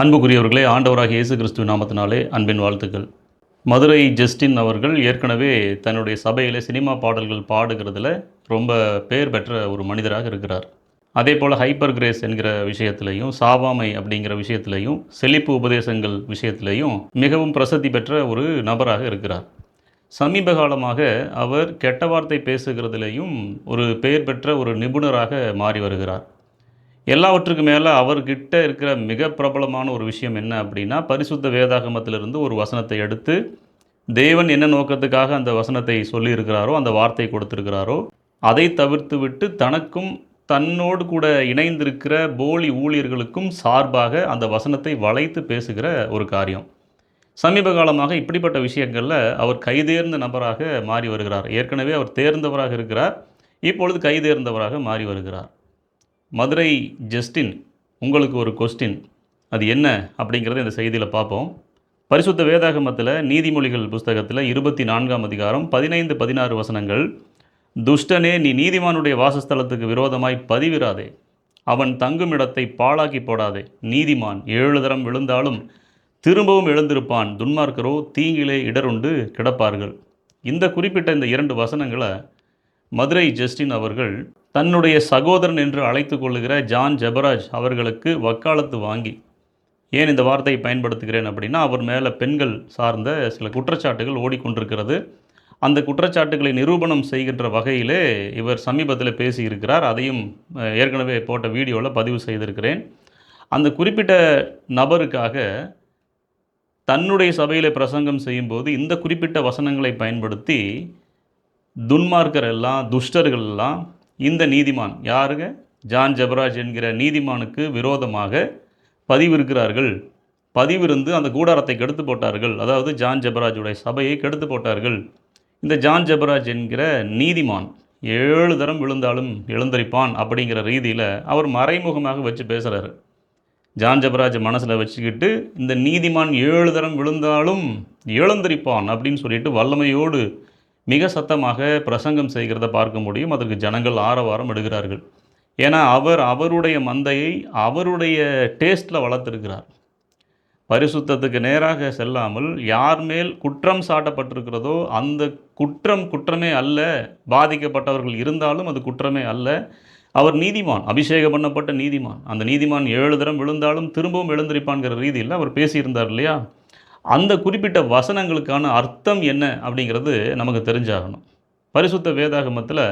அன்புக்குரியவர்களே ஆண்டவராக இயேசு கிறிஸ்துவ நாமத்தினாலே அன்பின் வாழ்த்துக்கள். மதுரை ஜஸ்டின் அவர்கள் ஏற்கனவே தன்னுடைய சபையில் சினிமா பாடல்கள் பாடுகிறதுல ரொம்ப பேர் பெற்ற ஒரு மனிதராக இருக்கிறார். அதே போல் ஹைப்பர் கிரேஸ் என்கிற விஷயத்திலையும் சாவாமை அப்படிங்கிற விஷயத்திலையும் செழிப்பு உபதேசங்கள் விஷயத்திலையும் மிகவும் பிரசித்தி பெற்ற ஒரு நபராக இருக்கிறார். சமீப காலமாக அவர் கெட்ட வார்த்தை பேசுகிறதுலையும் ஒரு பெயர் பெற்ற ஒரு நிபுணராக மாறி வருகிறார். எல்லாவற்றுக்கு மேலே அவர்கிட்ட இருக்கிற மிக பிரபலமான ஒரு விஷயம் என்ன அப்படின்னா பரிசுத்த வேதாகமத்திலிருந்து ஒரு வசனத்தை எடுத்து தேவன் என்ன நோக்கத்துக்காக அந்த வசனத்தை சொல்லியிருக்கிறாரோ அந்த வார்த்தை கொடுத்துருக்கிறாரோ அதை தவிர்த்து விட்டு தனக்கும் தன்னோடு கூட இணைந்திருக்கிற போலி ஊழியர்களுக்கும் சார்பாக அந்த வசனத்தை வளைத்து பேசுகிற ஒரு காரியம். சமீப காலமாக இப்படிப்பட்ட விஷயங்களில் அவர் கைதேர்ந்த நபராக மாறி வருகிறார். ஏற்கனவே அவர் தேர்ந்தவராக இருக்கிறார். இப்பொழுது கைதேர்ந்தவராக மாறி வருகிறார். மதுரை ஜஸ்டின் உங்களுக்கு ஒரு கொஸ்டின் அது என்ன அப்படிங்கிறத இந்த செய்தியில் பார்ப்போம். பரிசுத்த வேதாகமத்தில் நீதிமொழிகள் புஸ்தகத்தில் இருபத்தி நான்காம் அதிகாரம் பதினைந்து பதினாறு வசனங்கள். துஷ்டனே நீ நீதிமானுடைய வாசஸ்தலத்துக்கு விரோதமாய் பதிவிராதே. அவன் தங்கும் இடத்தை பாழாக்கி போடாதே. நீதிமான் ஏழு தரம் விழுந்தாலும் திரும்பவும் எழுந்திருப்பான். துன்மார்க்கரோ தீங்கிலே இடருண்டு கிடப்பார்கள். இந்த குறிப்பிட்ட இந்த இரண்டு வசனங்களை மதுரை ஜஸ்டின் அவர்கள் தன்னுடைய சகோதரன் என்று அழைத்து கொள்ளுகிற ஜான் ஜெபராஜ் அவர்களுக்கு வக்காலத்து வாங்கி ஏன் இந்த வார்த்தையை பயன்படுத்துகிறேன்? அப்படின்னா அவர் மேலே பெண்கள் சார்ந்த சில குற்றச்சாட்டுகள் ஓடிக்கொண்டிருக்கிறது. அந்த குற்றச்சாட்டுகளை நிரூபணம் செய்கின்ற வகையிலே இவர் சமீபத்தில் பேசியிருக்கிறார். அதையும் ஏற்கனவே போட்ட வீடியோவில் பதிவு செய்திருக்கிறேன். அந்த குறிப்பிட்ட நபருக்காக தன்னுடைய சபையில் பிரசங்கம் செய்யும்போது இந்த குறிப்பிட்ட வசனங்களை பயன்படுத்தி துன்மார்க்கர் எல்லாம் துஷ்டர்கள் எல்லாம் இந்த நீதிமான். யாருங்க? ஜான் ஜபராஜ் என்கிற நீதிமானுக்கு விரோதமாக பதிவிருக்கிறார்கள். பதிவிருந்து அந்த கூடாரத்தை கெடுத்து போட்டார்கள். அதாவது ஜான் ஜபராஜுடைய சபையை கெடுத்து போட்டார்கள். இந்த ஜான் ஜெபராஜ் என்கிற நீதிமான் ஏழு தரம் விழுந்தாலும் எழுந்தரிப்பான் அப்படிங்கிற ரீதியில் அவர் மறைமுகமாக வச்சு பேசுகிறாரு ஜான் ஜபராஜ் மனசில் வச்சுக்கிட்டு இந்த நீதிமான் ஏழு தரம் விழுந்தாலும் எழுந்தரிப்பான் அப்படின்னு சொல்லிட்டு வல்லமையோடு மிக சத்தமாக பிரசங்கம் செய்கிறத பார்க்க முடியும். அதற்கு ஜனங்கள் ஆரவாரம் எடுக்கிறார்கள் ஏன்னா அவர் அவருடைய மந்தையை அவருடைய டேஸ்ட்டில் வளர்த்துருக்கிறார். பரிசுத்தத்துக்கு நேராக செல்லாமல் யார் மேல் குற்றம் சாட்டப்பட்டிருக்கிறதோ அந்த குற்றம் குற்றமே அல்ல. பாதிக்கப்பட்டவர்கள் இருந்தாலும் அது குற்றமே அல்ல. அவர் நீதிமான் அபிஷேகம் பண்ணப்பட்ட நீதிமான். அந்த நீதிமான் ஏழு தரம் விழுந்தாலும் திரும்பவும் எழுந்திருப்பான்கிற ரீதியில் அவர் பேசியிருந்தார் இல்லையா? அந்த குறிப்பிட்ட வசனங்களுக்கான அர்த்தம் என்ன அப்படிங்கிறது நமக்கு தெரிஞ்சாகணும். பரிசுத்த வேதாகமத்தில்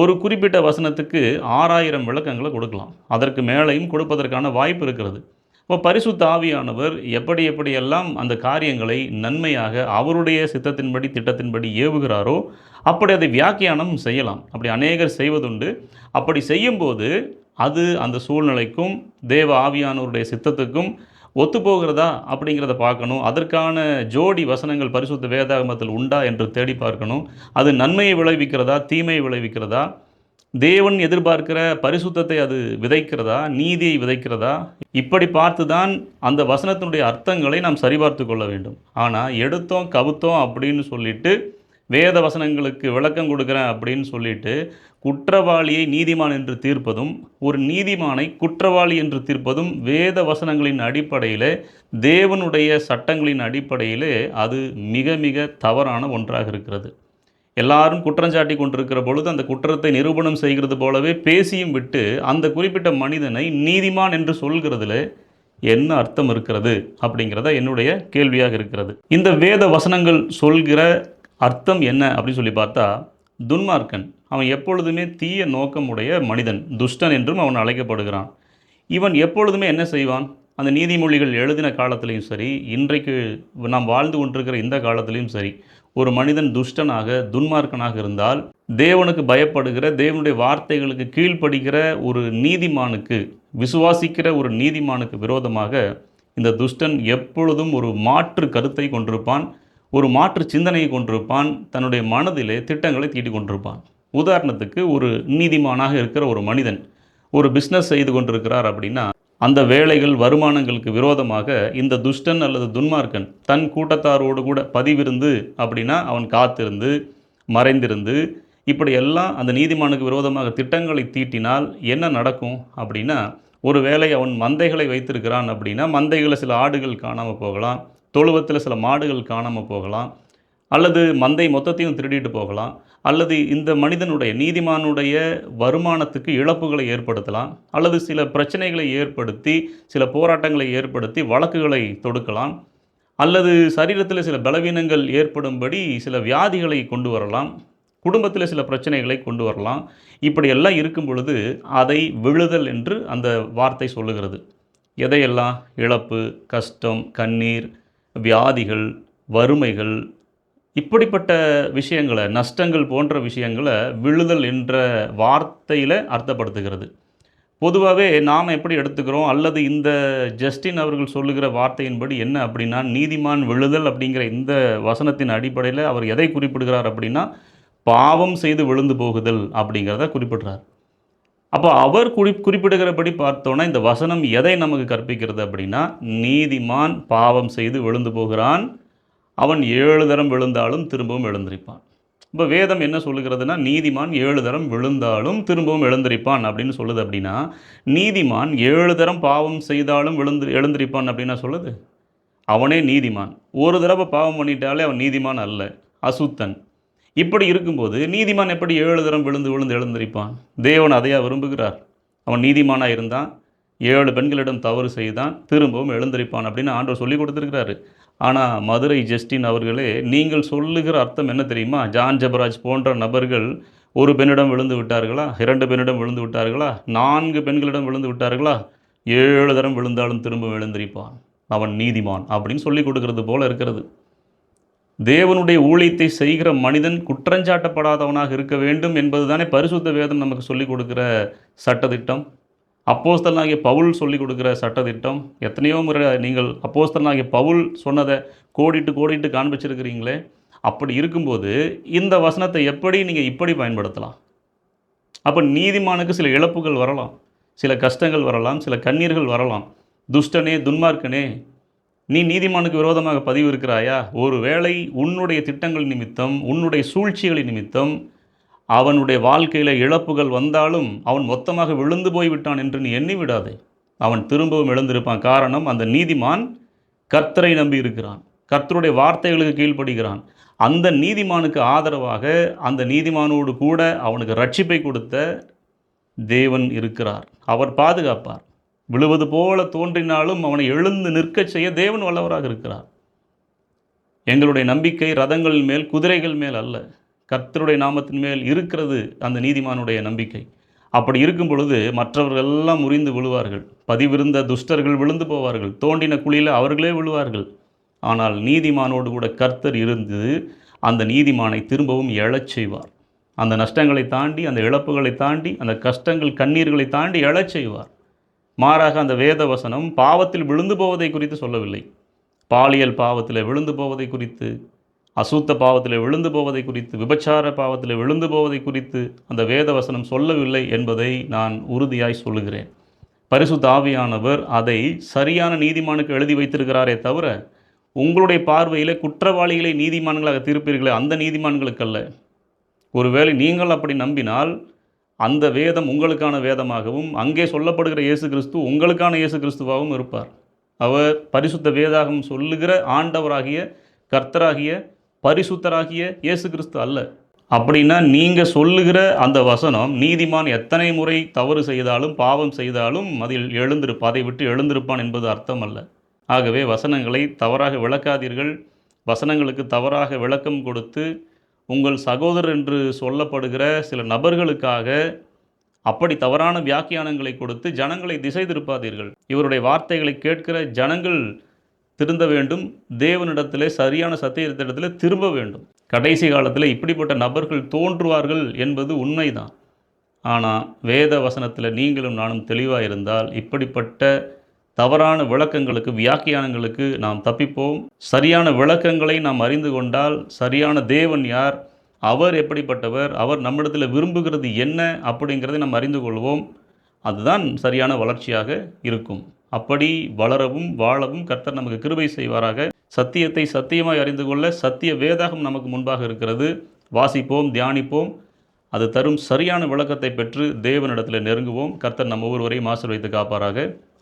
ஒரு குறிப்பிட்ட வசனத்துக்கு ஆறாயிரம் விளக்கங்களை கொடுக்கலாம். அதற்கு மேலேயும் கொடுப்பதற்கான வாய்ப்பு இருக்கிறது. இப்போ பரிசுத்த ஆவியானவர் எப்படி எப்படியெல்லாம் அந்த காரியங்களை நன்மையாக அவருடைய சித்தத்தின்படி திட்டத்தின்படி ஏவுகிறாரோ அப்படி அதை வியாக்கியானம் செய்யலாம். அப்படி அநேகர் செய்வதுண்டு. அப்படி செய்யும்போது அது அந்த சூழ்நிலைக்கும் தேவ ஆவியானவருடைய சித்தத்துக்கும் ஒத்துப்போகிறதா அப்படிங்கிறத பார்க்கணும். அதற்கான ஜோடி வசனங்கள் பரிசுத்த வேதாகமத்தில் உண்டா என்று தேடி பார்க்கணும். அது நன்மையை விளைவிக்கிறதா தீமையை விளைவிக்கிறதா? தேவன் எதிர்பார்க்கிற பரிசுத்தத்தை அது விதைக்கிறதா? நீதியை விதைக்கிறதா? இப்படி பார்த்து தான் அந்த வசனத்தினுடைய அர்த்தங்களை நாம் சரிபார்த்து கொள்ள வேண்டும். ஆனால் எடுத்தோம் கவுத்தோம் அப்படின்னு சொல்லிட்டு வேத வசனங்களுக்கு விளக்கம் கொடுக்குறேன் அப்படின்னு சொல்லிட்டு குற்றவாளியை நீதிமான் என்று தீர்ப்பதும் ஒரு நீதிமானை குற்றவாளி என்று தீர்ப்பதும் வேத வசனங்களின் அடிப்படையில் தேவனுடைய சட்டங்களின் அடிப்படையிலே அது மிக மிக தவறான ஒன்றாக இருக்கிறது. எல்லாரும் குற்றஞ்சாட்டி கொண்டிருக்கிற பொழுது அந்த குற்றத்தை நிரூபணம் செய்கிறது போலவே பேசியும் விட்டு அந்த குறிப்பிட்ட மனிதனை நீதிமான் என்று சொல்கிறதுல என்ன அர்த்தம் இருக்கிறது அப்படிங்கிறத என்னுடைய கேள்வியாக இருக்கிறது. இந்த வேத வசனங்கள் சொல்கிற அர்த்தம் என்ன அப்படின்னு சொல்லி பார்த்தா துன்மார்க்கன். அவன் எப்பொழுதுமே தீய நோக்கமுடைய மனிதன் துஷ்டன் என்றும் அவன் அழைக்கப்படுகிறான். இவன் எப்பொழுதுமே என்ன செய்வான்? அந்த நீதிமொழிகள் எழுதின காலத்திலையும் சரி இன்றைக்கு நாம் வாழ்ந்து கொண்டிருக்கிற இந்த காலத்திலையும் சரி ஒரு மனிதன் துஷ்டனாக துன்மார்க்கனாக இருந்தால் தேவனுக்கு பயப்படுகிற தேவனுடைய வார்த்தைகளுக்கு கீழ்ப்படுகிற ஒரு நீதிமானுக்கு விசுவாசிக்கிற ஒரு நீதிமானுக்கு விரோதமாக இந்த துஷ்டன் எப்பொழுதும் ஒரு மாற்று கருத்தை கொண்டிருப்பான். ஒரு மாற்று சிந்தனையை கொண்டிருப்பான் தன்னுடைய மனதிலே திட்டங்களை தீட்டிக் கொண்டிருப்பான். உதாரணத்துக்கு ஒரு நீதிமானாக இருக்கிற ஒரு மனிதன் ஒரு பிஸ்னஸ் செய்து கொண்டிருக்கிறார் அப்படின்னா அந்த வேலைகள் வருமானங்களுக்கு விரோதமாக இந்த துஷ்டன் அல்லது துன்மார்க்கன் தன் கூட்டத்தாரோடு கூட பதிவிருந்து அப்படின்னா அவன் காத்திருந்து மறைந்திருந்து இப்படி எல்லாம் அந்த நீதிமானுக்கு விரோதமாக திட்டங்களை தீட்டினால் என்ன நடக்கும் அப்படின்னா ஒருவேளை அவன் மந்தைகளை வைத்திருக்கிறான் அப்படின்னா மந்தைகளில் சில ஆடுகள் காணாமல் போகலாம் தொழுவத்தில் சில மாடுகள் காணாமல் போகலாம் அல்லது மந்தை மொத்தத்தையும் திருடிட்டு போகலாம் அல்லது இந்த மனிதனுடைய நீதிமானுடைய வருமானத்துக்கு இழப்புகளை ஏற்படுத்தலாம் அல்லது சில பிரச்சனைகளை ஏற்படுத்தி சில போராட்டங்களை ஏற்படுத்தி வழக்குகளை தொடுக்கலாம் அல்லது சரீரத்தில் சில பலவீனங்கள் ஏற்படும்படி சில வியாதிகளை கொண்டு வரலாம். குடும்பத்தில் சில பிரச்சனைகளை கொண்டு வரலாம். இப்படியெல்லாம் இருக்கும் பொழுது அதை விழுதல் என்று அந்த வார்த்தை சொல்லுகிறது. எதையெல்லாம்? இழப்பு கஷ்டம் கண்ணீர் வியாதிகள் வறுமைகள் இப்படிப்பட்ட விஷயங்களை நஷ்டங்கள் போன்ற விஷயங்களை விழுதல் என்ற வார்த்தையில் அர்த்தப்படுத்துகிறது. பொதுவாகவே நாம் எப்படி எடுத்துக்கிறோம்? அல்லது இந்த ஜஸ்டின் அவர்கள் சொல்லுகிற வார்த்தையின்படி என்ன அப்படின்னா நீதிமான் விழுதல் அப்படிங்கிற இந்த வசனத்தின் அடிப்படையில் அவர் எதை குறிப்பிடுகிறார் அப்படின்னா பாவம் செய்து விழுந்து போகுதல் அப்படிங்கிறத குறிப்பிடுறார். அப்போ அவர் குறி குறிப்பிடுகிறபடி பார்த்தோன்னா இந்த வசனம் எதை நமக்கு கற்பிக்கிறது அப்படின்னா நீதிமான் பாவம் செய்து விழுந்து போகிறான். அவன் ஏழு தரம் விழுந்தாலும் திரும்பவும் எழுந்திருப்பான். இப்போ வேதம் என்ன சொல்லுகிறதுனா நீதிமான் ஏழு தரம் விழுந்தாலும் திரும்பவும் எழுந்திருப்பான் அப்படின்னு சொல்லுது அப்படின்னா நீதிமான் ஏழு தரம் பாவம் செய்தாலும் விழுந்து எழுந்திருப்பான் அப்படின்னா சொல்லுது? அவனே நீதிமான். ஒரு தடவை பாவம் பண்ணிட்டாலே அவன் நீதிமான் அல்ல அசுத்தன். இப்படி இருக்கும்போது நீதிமான் எப்படி ஏழு தரம் விழுந்து விழுந்து எழுந்திருப்பான்? தேவன் அதையா விரும்புகிறார். அவன் நீதிமானாக இருந்தான். ஏழு பெண்களிடம் தவறு செய்தான். திரும்பவும் எழுந்திருப்பான் அப்படின்னு ஆண்டவர் சொல்லி கொடுத்துருக்கிறாரு. ஆனால் மதுரை ஜஸ்டின் அவர்களே நீங்கள் சொல்லுகிற அர்த்தம் என்ன தெரியுமா? ஜான் ஜபராஜ் போன்ற நபர்கள் ஒரு பெண்ணிடம் விழுந்து விட்டார்களா? இரண்டு பெண்ணிடம் விழுந்து விட்டார்களா? நான்கு பெண்களிடம் விழுந்து விட்டார்களா? ஏழு தரம் விழுந்தாலும் திரும்ப எழுந்திருப்பான். அவன் நீதிமான் அப்படின்னு சொல்லி கொடுக்கறது போல இருக்கிறது. தேவனுடைய ஊழியத்தை செய்கிற மனிதன் குற்றஞ்சாட்டப்படாதவனாக இருக்க வேண்டும் என்பதுதானே பரிசுத்த வேதம் நமக்கு சொல்லிக் கொடுக்குற சட்டத்திட்டம். அப்போஸ்தலனாகிய பவுல் சொல்லிக் கொடுக்குற சட்டத்திட்டம். எத்தனையோ முறை நீங்கள் அப்போஸ்தலனாகிய பவுல் சொன்னதை கோடிட்டு கோடிட்டு காண்பிச்சிருக்கிறீங்களே. அப்படி இருக்கும்போது இந்த வசனத்தை எப்படி நீங்கள் இப்படி பயன்படுத்தலாம்? அப்போ நீதிமானுக்கு சில இழப்புகள் வரலாம். சில கஷ்டங்கள் வரலாம். சில கண்ணீர்கள் வரலாம். துஷ்டனே துன்மார்க்கனே நீ நீதிமானுக்கு விரோதமாக பதிவு இருக்கிறாயா? ஒருவேளை உன்னுடைய திட்டங்கள் நிமித்தம் உன்னுடைய சூழ்ச்சிகளின் நிமித்தம் அவனுடைய வாழ்க்கையில் இழப்புகள் வந்தாலும் அவன் மொத்தமாக விழுந்து போய்விட்டான் என்று நீ எண்ணி விடாதே. அவன் திரும்பவும் எழுந்திருப்பான். காரணம் அந்த நீதிமான் கர்த்தரை நம்பி இருக்கிறான். கர்த்தருடைய வார்த்தைகளுக்கு கீழ்ப்படுகிறான். அந்த நீதிமானுக்கு ஆதரவாக அந்த நீதிமானோடு கூட அவனுக்கு ரட்சிப்பை கொடுத்த தேவன் இருக்கிறார். அவர் பாதுகாப்பார். விழுவது போல தோன்றினாலும் அவனை எழுந்து நிற்கச் செய்ய தேவன் வல்லவராக இருக்கிறார். எங்களுடைய நம்பிக்கை ரதங்கள் மேல் குதிரைகள் மேல் அல்ல. கர்த்தருடைய நாமத்தின் மேல் இருக்கிறது அந்த நீதிமானுடைய நம்பிக்கை. அப்படி இருக்கும் பொழுது மற்றவர்கள் எல்லாம் முறிந்து விழுவார்கள். பதிவிருந்த துஷ்டர்கள் விழுந்து போவார்கள். தோண்டின குழியில் அவர்களே விழுவார்கள். ஆனால் நீதிமானோடு கூட கர்த்தர் இருந்து அந்த நீதிமானை திரும்பவும் எழச் செய்வார். அந்த நஷ்டங்களை தாண்டி அந்த இழப்புகளை தாண்டி அந்த கஷ்டங்கள் கண்ணீர்களை தாண்டி எழச் செய்வார். மாறாக அந்த வேத வசனம் பாவத்தில் விழுந்து போவதை குறித்து சொல்லவில்லை. பாலியல் பாவத்தில் விழுந்து போவதை குறித்து அசுத்த பாவத்தில் விழுந்து போவதை குறித்து விபச்சார பாவத்தில் விழுந்து போவதை குறித்து அந்த வேத வசனம் சொல்லவில்லை என்பதை நான் உறுதியாய் சொல்லுகிறேன். பரிசுத்த ஆவியானவர் அதை சரியான நீதிமானுக்கு எழுதி வைத்திருக்கிறாரே தவிர உங்களுடைய பார்வையில் குற்றவாளிகளை நீதிமான்களாக தீர்ப்பீர்களே அந்த நீதிமான்களுக்கல்ல ஒருவேளை நீங்கள் அப்படி நம்பினால் அந்த வேதம் உங்களுக்கான வேதமாகவும் அங்கே சொல்லப்படுகிற இயேசு கிறிஸ்து உங்களுக்கான இயேசு கிறிஸ்துவாகவும் இருப்பார். அவர் பரிசுத்த வேதாகம் சொல்லுகிற ஆண்டவராகிய கர்த்தராகிய பரிசுத்தராகிய இயேசு கிறிஸ்து அல்ல. அப்படின்னா நீங்கள் சொல்லுகிற அந்த வசனம் நீதிமான் எத்தனை முறை தவறு செய்தாலும் பாவம் செய்தாலும் அதில் எழுந்திருப்பா அதை விட்டு எழுந்திருப்பான் என்பது அர்த்தம் அல்ல ஆகவே வசனங்களை தவறாக விளக்காதீர்கள். வசனங்களுக்கு தவறாக விளக்கம் கொடுத்து உங்கள் சகோதரர் என்று சொல்லப்படுகிற சில நபர்களுக்காக அப்படி தவறான வியாக்கியானங்களை கொடுத்து ஜனங்களை திசை திருப்பாதீர்கள். இவருடைய வார்த்தைகளை கேட்கிற ஜனங்கள் திருந்த வேண்டும். தேவனிடத்திலே சரியான சத்தியத்திடத்தில் திரும்ப வேண்டும். கடைசி காலத்தில் இப்படிப்பட்ட நபர்கள் தோன்றுவார்கள் என்பது உண்மைதான். ஆனால் வேத வசனத்தில் நீங்களும் நானும் தெளிவாக இருந்தால் இப்படிப்பட்ட தவறான விளக்கங்களுக்கு வியாக்கியானங்களுக்கு நாம் தப்பிப்போம். சரியான விளக்கங்களை நாம் அறிந்து கொண்டால் சரியான தேவன் யார் அவர் எப்படிப்பட்டவர் அவர் நம்மிடத்தில் விரும்புகிறது என்ன அப்படிங்கிறதை நாம் அறிந்து கொள்வோம். அதுதான் சரியான வளர்ச்சியாக இருக்கும். அப்படி வளரவும் வாழவும் கர்த்தர் நமக்கு கிருபை செய்வாராக. சத்தியத்தை சத்தியமாய் அறிந்து கொள்ள சத்திய வேதாகம் நமக்கு முன்பாக இருக்கிறது. வாசிப்போம் தியானிப்போம். அது தரும் சரியான விளக்கத்தை பெற்று தேவனிடத்தில் நெருங்குவோம். கர்த்தர் நம்ம ஒவ்வொருவரையும் ஆசீர்வதித்து காப்பாராக.